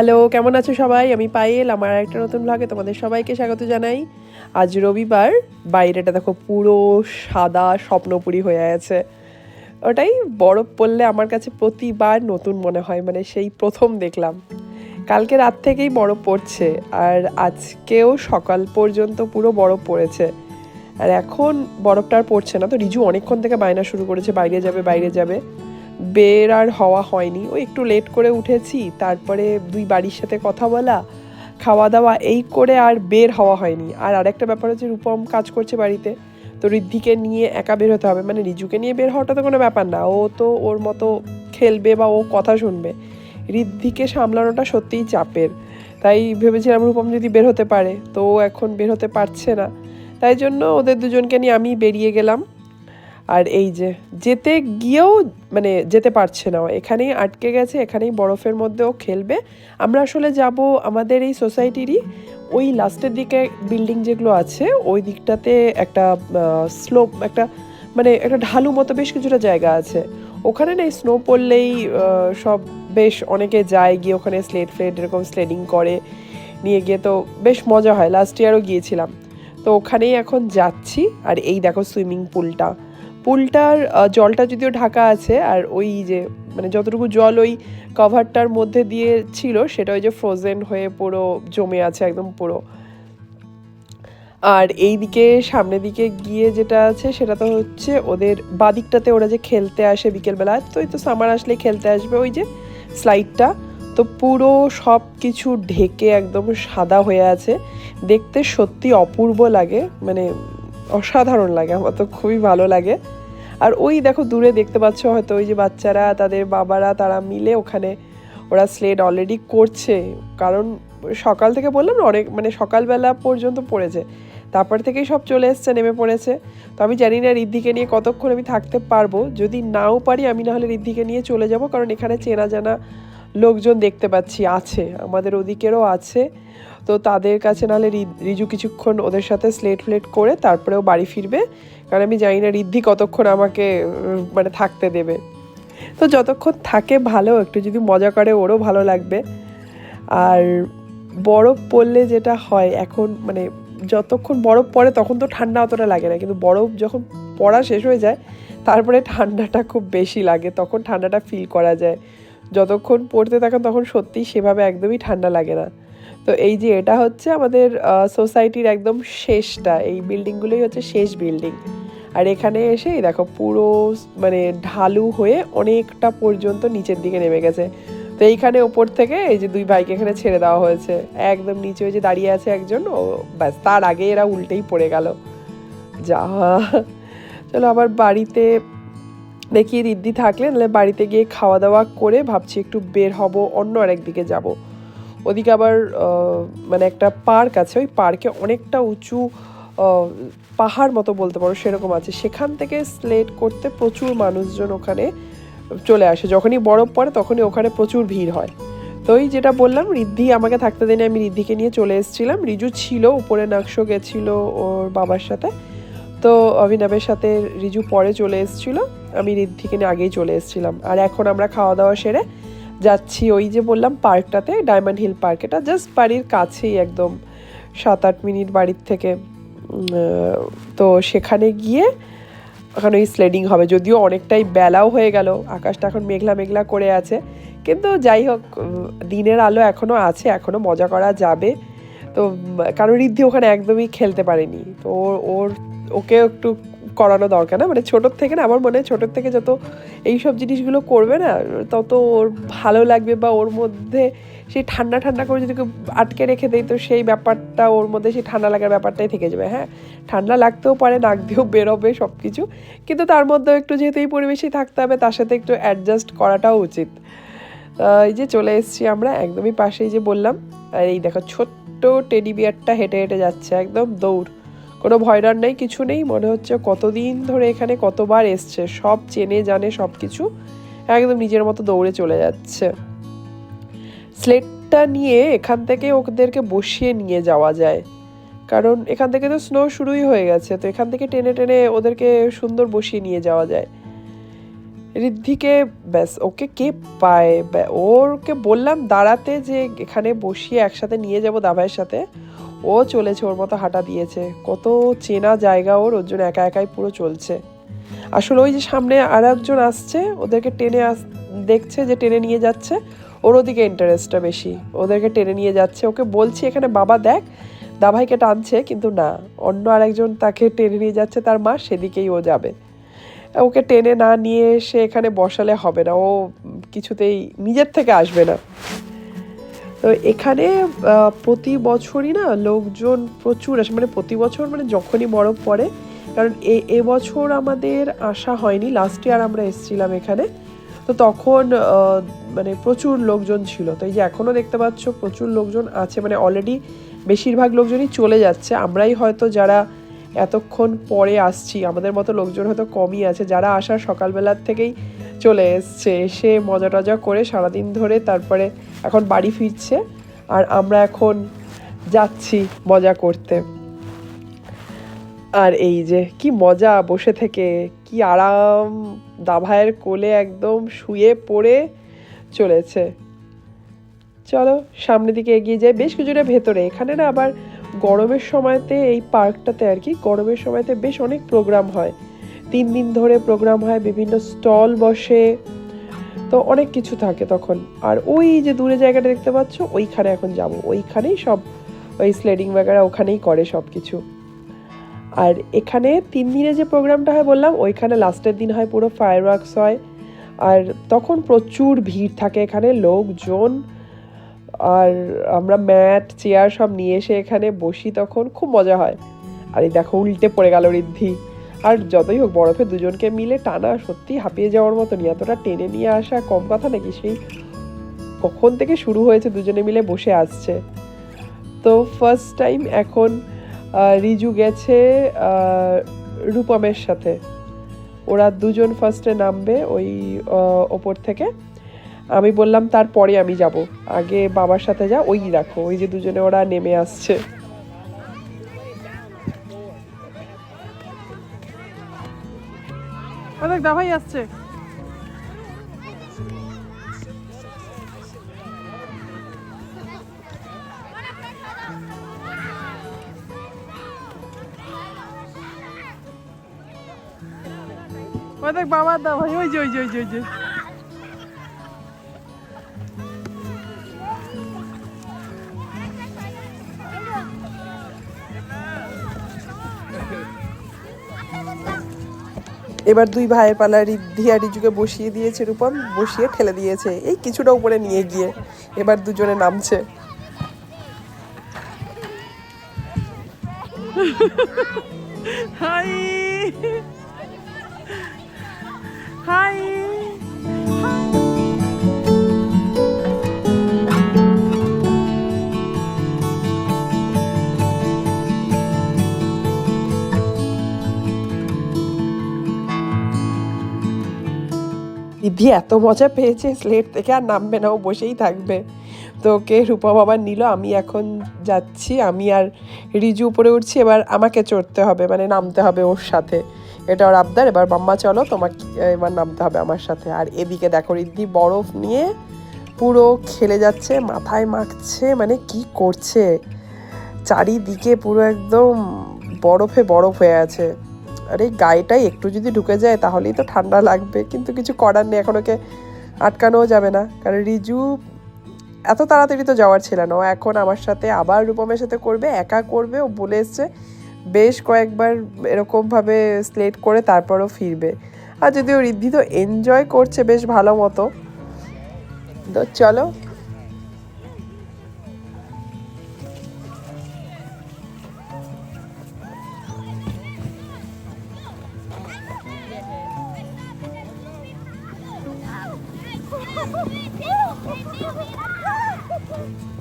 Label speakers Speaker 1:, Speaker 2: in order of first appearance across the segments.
Speaker 1: Hello কেমন আছো সবাই? আমি পায়েল, আমার একটা নতুন ব্লগে তোমাদের সবাইকে স্বাগত জানাই। আজ রবিবার, বাইরেটা দেখো পুরো সাদা স্বপ্নপুরি হয়ে আছে। ওটাই বরফ পড়লে আমার কাছে প্রতিবার নতুন মনে হয় মানে সেই প্রথম দেখলাম। কালকে রাত থেকেই বরফ পড়ছে, আর আজকেও সকাল পর্যন্ত পুরো বরফ পড়েছে। আর এখন বরফটা আর পড়ছে না, তো রিজু অনেকক্ষণ থেকে বায়না শুরু করেছে, বাইরে যাবে বাইরে যাবে। বের আর হওয়া হয়নি। ও একটু লেট করে উঠেছি, তারপরে দুই বাড়ির সাথে কথা বলা খাওয়া দাওয়া এই করে আর বের হওয়া হয়নি। আর আরেকটা ব্যাপার হচ্ছে রূপম কাজ করছে বাড়িতে, তো ঋদ্ধিকে নিয়ে একা বের হতে হবে। মানে রিজুকে নিয়ে বের হওয়াটা তো কোনো ব্যাপার না, ও তো ওর মতো খেলবে বা ও কথা শুনবে। ঋদ্ধিকে সামলানোটা সত্যিই চাপের। তাই ভেবেছিলাম রূপম যদি বের হতে পারে, তো ও এখন বের হতে পারছে না। তাই জন্য ওদের দুজনকে নিয়ে আমি বেরিয়ে গেলাম। আর এই যে যেতে গিয়েও মানে যেতে পারছে না এখানেই আটকে গেছে, এখানেই বরফের মধ্যেও খেলবে। আমরা আসলে যাব আমাদের এই সোসাইটিরই, ওই লাস্টের দিকে বিল্ডিং যেগুলো আছে, ওই দিকটাতে একটা স্লোপ, একটা মানে একটা ঢালু মতো বেশ কিছুটা জায়গা আছে। ওখানে না স্নো পড়লেই সব বেশ অনেকে যায়, গিয়ে ওখানে স্লেড ফ্লেট এরকম স্লেডিং করে, নিয়ে গিয়ে তো বেশ মজা হয়, লাস্ট ইয়ারও গিয়েছিলাম। তো ওখানেই এখন যাচ্ছি, আর এই দেখো সুইমিং পুলটা। পুলটার জলটা যদিও ঢাকা আছে, আর ওই যে মানে যতটুকু জল ওই কভারটার মধ্যে দিয়ে ছিল, সেটা ওই যে ফ্রোজেন হয়ে পুরো জমে আছে, একদম পুরো। আর এই দিকে সামনের দিকে গিয়ে যেটা আছে, সেটা তো হচ্ছে ওদের বাদিকটাতে ওরা যে খেলতে আসে বিকেলবেলা, তো ওই তো সামার আসলে খেলতে আসবে ওই যে স্লাইডটা তো পুরো সব কিছু ঢেকে একদম সাদা হয়ে আছে। দেখতে সত্যি অপূর্ব লাগে মানে অসাধারণ লাগে, আমার তো খুবই ভালো লাগে। আর ওই দেখো দূরে দেখতে পাচ্ছ হয়তো ওই যে বাচ্চারা, তাদের বাবারা, তারা মিলে ওখানে ওরা স্লেড অলরেডি করছে। কারণ সকাল থেকে বললাম না, অনেক মানে সকালবেলা পর্যন্ত পড়েছে। তারপর থেকেই সব চলে এসছে, নেমে পড়েছে। তো আমি জানি না রিদ্ধিকে নিয়ে কতক্ষণ আমি থাকতে পারব। যদি নাও পারি, আমি নাহলে ঋদ্ধিকে নিয়ে চলে যাব। কারণ এখানে চেনা জানা লোকজন দেখতে পাচ্ছি, আছে। আমাদের ওদিকেরও আছে। তো তাদের কাছে নাহলে রিজু কিছুক্ষণ ওদের সাথে স্লেট ফ্লেট করে তারপরেও বাড়ি ফিরবে। কারণ আমি জানি না রিদ্ধি কতক্ষণ আমাকে মানে থাকতে দেবে। তো যতক্ষণ থাকে ভালো, একটু যদি মজা করে ওরও ভালো লাগবে। আর বরফ পড়লে যেটা হয়, এখন মানে যতক্ষণ বরফ পড়ে তখন তো ঠান্ডা অতটা লাগে না। কিন্তু বরফ যখন পড়া শেষ হয়ে যায়, তারপরে ঠান্ডাটা খুব বেশি লাগে, তখন ঠান্ডাটা ফিল করা যায়। যতক্ষণ পড়তে থাকেন তখন সত্যিই সেভাবে একদমই ঠান্ডা লাগে না। তো এই যে এটা হচ্ছে আমাদের সোসাইটির একদম শেষটা। এই বিল্ডিংগুলোই হচ্ছে শেষ বিল্ডিং আর এখানে এসে দেখো পুরো মানে ঢালু হয়ে অনেকটা পর্যন্ত নিচের দিকে নেমে গেছে। তো এইখানে ওপর থেকে এই যে দুই বাইক এখানে ছেড়ে দেওয়া হয়েছে। একদম নিচে ওই যে দাঁড়িয়ে আছে একজন, ও ব্যাস, তার আগে এরা উল্টেই পড়ে গেল। যা, চলো আবার বাড়িতে দেখি রিদ্ধি থাকলে, নাহলে বাড়িতে গিয়ে খাওয়া দাওয়া করে ভাবছি একটু বের হব, অন্য আরেক দিকে যাব। ওদিকে আবার মানে একটা পার্ক আছে, ওই পার্কে অনেকটা উঁচু পাহাড় মতো বলতে পারো, সেরকম আছে। সেখান থেকে স্লেট করতে প্রচুর মানুষজন ওখানে চলে আসে। যখনই বরফ পড়ে তখনই ওখানে প্রচুর ভিড় হয়। তো ওই যেটা বললাম রিদ্ধি আমাকে থাকতে দেয়নি, আমি রিদ্ধিকে নিয়ে চলে এসেছিলাম। রিজু ছিল, উপরে নাকশো গেছিল ওর বাবার সাথে। তো অভিনবের সাথে রিজু পরে চলে এসেছিল, আমি রিদ্ধিকে নিয়ে আগেই চলে এসেছিলাম। আর এখন আমরা খাওয়া দাওয়া সেরে যাচ্ছি ওই যে বললাম পার্কটাতে ডায়মন্ড হিল পার্ক এটা জাস্ট বাড়ির কাছেই একদম সাত আট মিনিট বাড়ির থেকে। তো সেখানে গিয়ে ওখানে ওই স্লেডিং হবে, যদিও অনেকটাই বেলাও হয়ে গেল, আকাশটা এখন মেঘলা মেঘলা করে আছে, কিন্তু যাই হোক দিনের আলো এখনও আছে এখনও মজা করা যাবে। তো কারণ রিদ্ধি ওখানে একদমই খেলতে পারেনি, তো ওর ওকে একটু করানো দরকার না। মানে ছোটোর থেকে না, আমার মনে হয় ছোটোর থেকে যত এই সব জিনিসগুলো করবে না, তত ওর ভালো লাগবে বা ওর মধ্যে সেই ঠান্ডা ঠান্ডা করে যদি আটকে রেখে দেয়, তো সেই ব্যাপারটা ওর মধ্যে সেই ঠান্ডা লাগার ব্যাপারটাই থেকে যাবে। হ্যাঁ ঠান্ডা লাগতেও পারে, নাক দিয়েও বেরোবে সব কিছু কিন্তু তার মধ্যেও একটু যেহেতু এই পরিবেশেই থাকতে হবে, তার সাথে একটু অ্যাডজাস্ট করাটাও উচিত। এই যে চলে এসেছি আমরা একদমই পাশেই যে বললাম, আর এই দেখো ছোট্ট টেডি বিয়ারটা হেঁটে হেঁটে যাচ্ছে, একদম দৌড়। কোনো ভয় ডর নেই, কিছু নেই। মনে হচ্ছে কতদিন ধরে এখানে কতবার এসছে। সব চেনে জানে সব কিছু। একদম নিজের মতো দৌড়ে চলে যাচ্ছে। স্লেটটা নিয়ে এখান থেকে ওদেরকে বসিয়ে নিয়ে যাওয়া যায়। কারণ এখান থেকে তো স্নো শুরুই হয়ে গেছে। তো এখান থেকে টেনে টেনে ওদেরকে সুন্দর বসিয়ে নিয়ে যাওয়া যায়। ঋদ্ধিকে ব্যাস, ওকে কে পায়? ওরকে বললাম দাঁড়াতে যে এখানে বসিয়ে একসাথে নিয়ে যাব দাভাইয়ের সাথে। ও চলেছে, ওর মতো হাঁটা দিয়েছে। কত চেনা জায়গা ওর ওর জন্য একা একাই পুরো চলছে। আসলে ওই যে সামনে আর একজন আসছে, ওদেরকে টেনে আস, দেখছে যে টেনে নিয়ে যাচ্ছে, ওর ওদিকে ইন্টারেস্টটা বেশি। ওদেরকে টেনে নিয়ে যাচ্ছে, ওকে বলছি, এখানে বাবা দেখ, দাভাইকে টানছে, কিন্তু না, অন্য আরেকজন তাকে টেনে নিয়ে যাচ্ছে, তার মা সেদিকেই ও যাবে। ওকে টেনে না নিয়ে এসে এখানে বসালে হবে না, ও কিছুতেই নিজের থেকে আসবে না। তো এখানে প্রতি বছরই না লোকজন প্রচুর আসে। মানে প্রতি বছর মানে যখনই বরফ পড়ে, কারণ এ এবছর আমাদের আসা হয়নি। লাস্ট ইয়ার আমরা এসেছিলাম এখানে। তো তখন মানে প্রচুর লোকজন ছিল। তো এই যে এখনও দেখতে পাচ্ছ প্রচুর লোকজন আছে। মানে অলরেডি বেশিরভাগ লোকজনই চলে যাচ্ছে। আমরাই হয়তো যারা এতক্ষণ পরে আসছি, আমাদের মতো লোকজন হয়তো কমই আছে। যারা আসার সকালবেলার থেকেই চলে এসছে, এসে মজা টজা করে সারাদিন ধরে তারপরে এখন বাড়ি ফিরছে আর আমরা এখন যাচ্ছি মজা করতে। আর এই যে কি মজা বসে থেকে, কি আরাম দাভাইয়ের কোলে একদম শুয়ে পড়ে চলেছে। চলো সামনের দিকে এগিয়ে যাই, বেশ কিছুটা ভেতরে। এখানে না আবার গরমের সময়তে এই পার্কটাতে আর কি, গরমের সময়তে বেশ অনেক প্রোগ্রাম হয়। তিন দিন ধরে প্রোগ্রাম হয়, বিভিন্ন স্টল বসে, তো অনেক কিছু থাকে তখন। আর ওই যে দূরে জায়গাটা দেখতে পাচ্ছ, ওইখানে এখন যাব। ওইখানেই সব ওই স্লেডিং বাগেরা ওখানেই করে সব কিছু আর এখানে তিন দিনে যে প্রোগ্রামটা হয় বললাম, ওইখানে লাস্টের দিন হয় পুরো ফায়ার ওয়ার্কস হয়। আর তখন প্রচুর ভিড় থাকে এখানে, লোকজন। আর আমরা ম্যাট চেয়ার সব নিয়ে এসে এখানে বসি তখন, খুব মজা হয়। আর এই দেখো, উল্টে পড়ে গেল ঋদ্ধি। আর যতই হোক, বরফে দুজনকে মিলে টানা সত্যি হাঁপিয়ে যাওয়ার মতনই এতটা টেনে নিয়ে আসা কম কথা নাকি? সেই কখন থেকে শুরু হয়েছে দুজনে মিলে বসে আসছে? তো ফার্স্ট টাইম এখন রিজু গেছে রূপমের সাথে। ওরা দুজন ফার্স্টে নামবে ওই ওপর থেকে। আমি বললাম, তারপরে আমি যাব। আগে বাবার সাথে যা, ওই দেখো ওই যে দুজনে ওরা নেমে আসছে। দেখ দাবাই আসছে ওই দেখ বাবার দাভাই ওই যে ওই যে ওই যে। এবার দুই ভাইয়ের পালা আর রিজুকে বসিয়ে দিয়েছে রূপম, বসিয়ে ঠেলে দিয়েছে। এই কিছুটা উপরে নিয়ে গিয়ে এবার দুজনে নামছে। হাই। হাই। রিদ্ধি এত মজা পেয়েছে স্লেট থেকে আর নামবে না, ও বসেই থাকবে। তো ওকে রূপা বাবা নিল, আমি এখন যাচ্ছি, আমি আর রিজু উপরে উঠছি, এবার আমাকে চড়তে হবে মানে নামতে হবে ওর সাথে। এটা ওর আবদার, এবার মাম্মা চলো, তোমাকে, এবার নামতে হবে আমার সাথে। আর এদিকে দেখো রিদ্ধি বরফ নিয়ে পুরো খেলে যাচ্ছে, মাথায় মাখছে মানে কি করছে? চারিদিকে পুরো একদম বরফে বরফ হয়ে আছে। আর গায়েটাই একটু যদি ঢুকে যায় তাহলেই তো ঠান্ডা লাগবে। কিন্তু কিছু করার নেই, এখন ওকে আটকানোও যাবে না। কারণ রিজু এত তাড়াতাড়ি তো যাওয়ার ছিল না। ও এখন আমার সাথে আবার রূপমের সাথে করবে, একা করবে, ও বলে এসছে বেশ কয়েকবার এরকমভাবে স্লেট করে তারপরও ফিরবে। আর যদিও রিদ্ধি তো এনজয় করছে বেশ ভালো মতো। তো চলো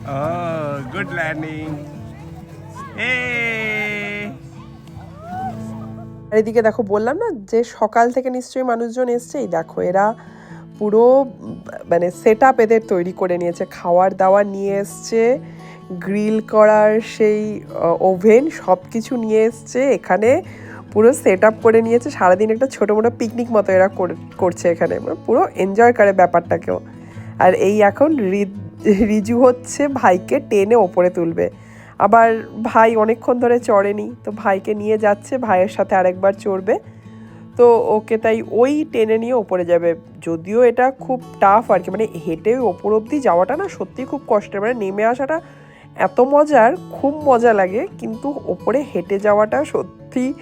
Speaker 2: Oh, good landing. Hey!
Speaker 1: এদিকে দেখো বললাম না যে সকাল থেকে নিশ্চয়ই মানুষজন এসছে এই দেখো এরা পুরো মানে সেট আপ এদের তৈরি করে নিয়েছে খাওয়ার দাওয়ার নিয়ে এসছে গ্রিল করার সেই ওভেন সব কিছু নিয়ে এসছে এখানে পুরো সেট আপ করে নিয়েছে, সারাদিন একটা ছোটো মোটো পিকনিক মতো এরা করে- করছে এখানে। মানে পুরো এনজয় করে ব্যাপারটাকেও। আর এই এখন রিজু হচ্ছে ভাইকে টেনে ওপরে তুলবে। আবার ভাই অনেকক্ষণ ধরে চড়েনি, তো ভাইকে নিয়ে যাচ্ছে, ভাইয়ের সাথে আরেকবার চড়বে। তো ওকে তাই ওই টেনে নিয়ে ওপরে যাবে। যদিও এটা খুব টাফ আর কি মানে হেঁটে ওপর অবধি যাওয়াটা না সত্যি খুব কষ্টের। মানে নেমে আসাটা এত মজার, খুব মজা লাগে, কিন্তু ওপরে হেঁটে যাওয়াটা সত্যি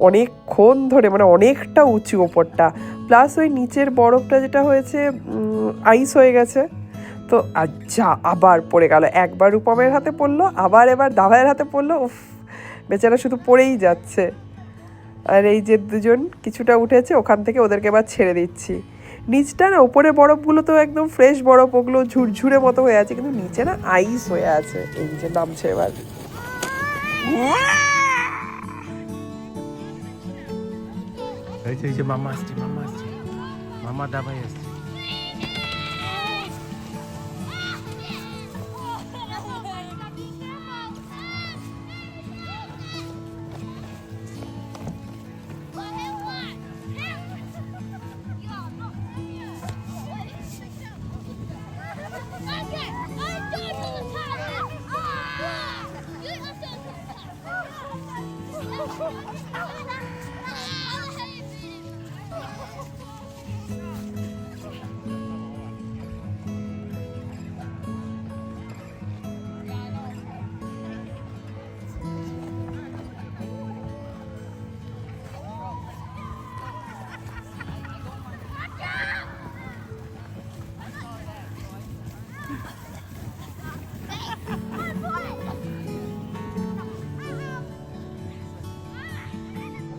Speaker 1: অনেকক্ষণ ধরে মানে অনেকটা উঁচু ওপরটা। প্লাস ওই নিচের বরফটা যেটা হয়েছে আইস হয়ে গেছে। তো আচ্ছা আবার পড়ে গেল। একবার রূপমের হাতে পড়ল, আবার এবার দাভাইয়ের হাতে পড়ল, উফ, বেচারা শুধু পড়েই যাচ্ছে। আর এই যে দুজন কিছুটা উঠেছে, ওখান থেকে ওদেরকে এবার ছেড়ে দিচ্ছি। নিচটা না, উপরে বরফগুলো তো একদম ফ্রেশ বরফ, ওগুলো ঝুরঝুরে মতো হয়ে আছে, কিন্তু নিচে না আইস হয়ে আছে, এই যে নামছে এবার।
Speaker 2: মামা আসছে মামা আসছে, মামা দাবাই আসছে।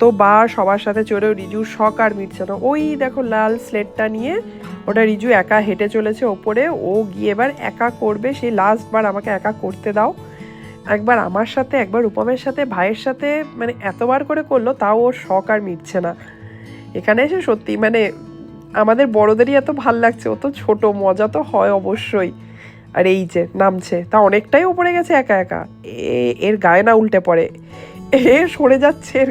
Speaker 1: তো বা সবার সাথে চড়েও রিজুর শখ আর মিটছে না। ওই দেখো লাল স্লেটটা নিয়ে ওটা রিজু একা হেঁটে চলেছে ওপরে, ও গিয়ে এবার একা করবে সেই লাস্ট বার আমাকে একা করতে দাও। একবার আমার সাথে, একবার রূপমের সাথে, ভাইয়ের সাথে মানে এতবার করে করল, তাও ওর শখ আর মিটছে না। এখানে এসে সত্যি মানে আমাদের বড়দেরই এত ভালো লাগছে, ও তো ছোট, মজা তো হয় অবশ্যই। আর এই যে নামছে, তা অনেকটাই ওপরে গেছে একা একা। এর গায়ে না উল্টে পড়ে। এ, সরে যাচ্ছে, এর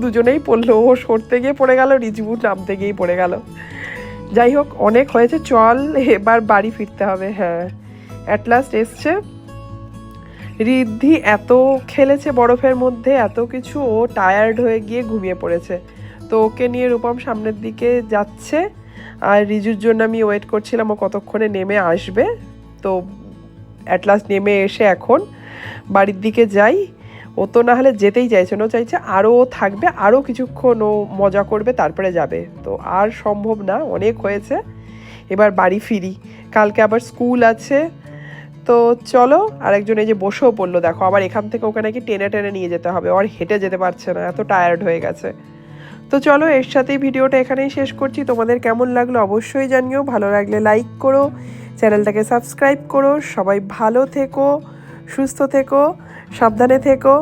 Speaker 1: দুজনেই পড়ল, ও সরতে গিয়ে পড়ে গেল রিজবু নামতে গিয়েই পড়ে গেল। যাই হোক, অনেক হয়েছে, চল, এবার বাড়ি ফিরতে হবে হ্যাঁ। অ্যাট লাস্ট এসছে। রিদ্ধি এত খেলেছে বরফের মধ্যে, এত কিছু, ও টায়ার্ড হয়ে গিয়ে ঘুমিয়ে পড়েছে। তো ওকে নিয়ে রূপম সামনের দিকে যাচ্ছে, আর রিজুর জন্য আমি ওয়েট করছিলাম, ও কতক্ষণে নেমে আসবে। তো অ্যাট লাস্ট নেমে এসে এখন বাড়ির দিকে যাই। ও তো না হলে যেতেই চাইছে না চাইছে আরও থাকবে আরও কিছুক্ষণ ও মজা করবে, তারপরে যাবে। তো আর সম্ভব না, অনেক হয়েছে। এবার বাড়ি ফিরি। কালকে আবার স্কুল আছে। তো চলো, আরেকজন এই যে বসেও পড়ল, দেখো, আবার এখান থেকে ওকে নাকি টেনে টেনে নিয়ে যেতে হবে। আর হেঁটে যেতে পারছে না, এত টায়ার্ড হয়ে গেছে। তো চলো, এর সাথেই ভিডিওটা এখানেই শেষ করছি। তোমাদের কেমন লাগল অবশ্যই জানিও। ভালো লাগলে লাইক করো, চ্যানেলটাকে সাবস্ক্রাইব করো। সবাই ভালো থেকো। সুস্থ থেকো সাবধানে থেকো।